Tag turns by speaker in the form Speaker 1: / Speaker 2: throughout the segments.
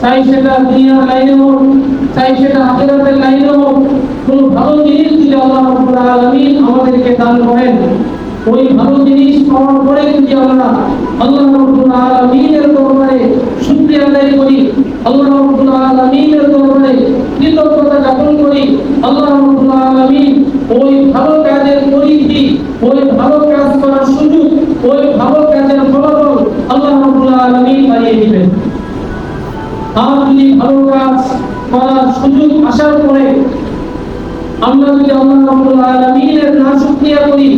Speaker 1: চাই সেটা দুনিয়ার লাইনে হোক চাই সেটা আখিরাতের লাইনে হোক, কোন ভালো জিনিস যদি আল্লাহ রাব্বুল আলামিন আমাদেরকে দান করেন, ওই ভালো জিনিস পাওয়ার পরে যদি আমরা আল্লাহ রাব্বুল আলামিনের দরবারে শুকরিয়া আদায় করি, আল্লাহ রাব্বুল আলামিনের দরবারে কৃতজ্ঞতা জ্ঞাপন করি, আল্লাহ রাব্বুল আলামিন ওই ভালো কাজের পরিধি, ওই ভালো কাজ করার সুযোগ, ওই ভালো কাজের ফলাফল আল্লাহ রাব্বুল আলামিন বাড়িয়ে দিবেন। যদি ভালো কাজ করার সুযোগ আসার পরে আমরা যদি না শুকরিয়া করি,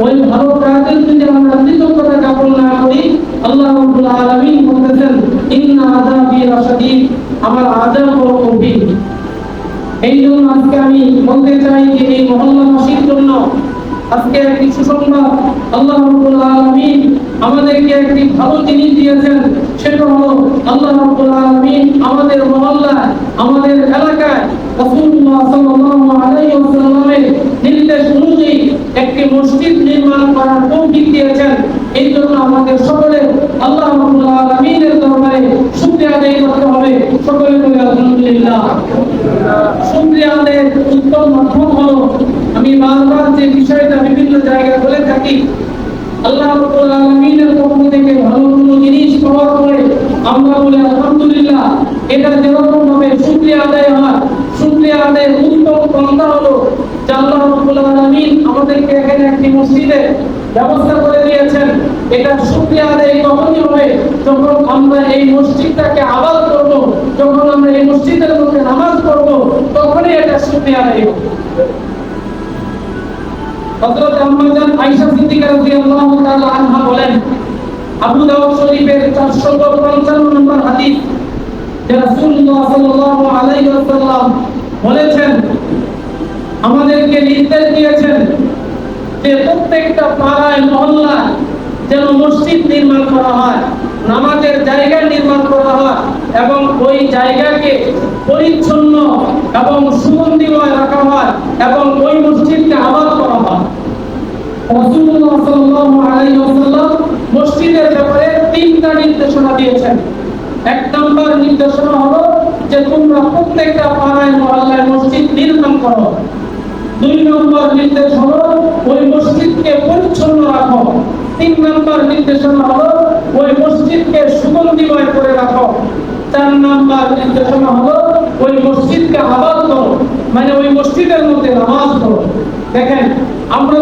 Speaker 1: ওই ভালো কাজের যদি আমরা কৃতজ্ঞতা জ্ঞাপন না করি, আল্লাহ রাব্বুল বলতেছেন আমার আযাব এই জন্য আজকে আমি বলতে চাই আজকে একটি সুসংবাদ আল্লাহ রাব্বুল আলামিন আমাদেরকে একটি ভালো জিনিস দিয়েছেন, সেটা হলো আল্লাহ রাব্বুল আলামিন আমাদের মহল্লায়, আমাদের এলাকায় রাসূলুল্লাহ সাল্লাল্লাহু আলাইহি ওয়াসাল্লামের নির্দেশ অনুযায়ী একটি মসজিদ নির্মাণ করার তৌফিক দিয়েছেন। এই জন্য আমাদের সকলে আল্লাহ রাব্বুল আলামিনের দরবারে শুকরিয়া আদায় করতে হবে। সকলে বলে আলহামদুলিল্লাহ। শুকরিয়া আদায়ের উত্তম মাধ্যম হলো আমি বারবার যে বিষয়টা বিভিন্ন জায়গায় বলে থাকি আল্লাহ রাব্বুল আমরা বলি, আলহামদুলিল্লাহ, এটা যেরকম আবাদ করব, যখন আমরা এই মসজিদের মধ্যে নামাজ তখনই এটা শুকরিয়া হযরত আম্মাজান আয়েশা সিদ্দিকা রাদিয়াল্লাহু তাআলা আনহা বলেন, আবু দাউদ শরীফের 455 নম্বর হাদিস, যে রাসূলুল্লাহ সাল্লাল্লাহু আলাইহি ওয়াসাল্লাম বলেছেন, আমাদেরকে নির্দেশ দিয়েছেন যে প্রত্যেকটা পাড়ায়, মহল্লায় যেন মসজিদ নির্মাণ করা হয়, নামাজের জায়গা নির্মাণ করা হয় এবং ওই জায়গাকে পরিচ্ছন্ন এবং সুগন্ধিময় রাখা হয় এবং ওই মসজিদকে আবাদ করা হয় রাসূলুল্লাহ সাল্লাল্লাহু আলাইহি ওয়াসাল্লাম মসজিদের ব্যাপারে তিনটা নির্দেশনা দিয়েছেন। এক নম্বর নির্দেশনা হলো যে তোমরা প্রত্যেকটা পাড়ায় মহল্লায় মসজিদ নির্মাণ করো। দুই নম্বর নির্দেশ হলো ওই মসজিদকে পরিচ্ছন্ন রাখো। তিন নম্বর নির্দেশনা হলো ওই মসজিদকে সুগন্ধিময় করে রাখো। চার নম্বর নির্দেশনা হলো ওই মসজিদকে আবাদ করো। মানে ওই মসজিদের মধ্যে নামাজ পড়ো। দেখেন, আমরা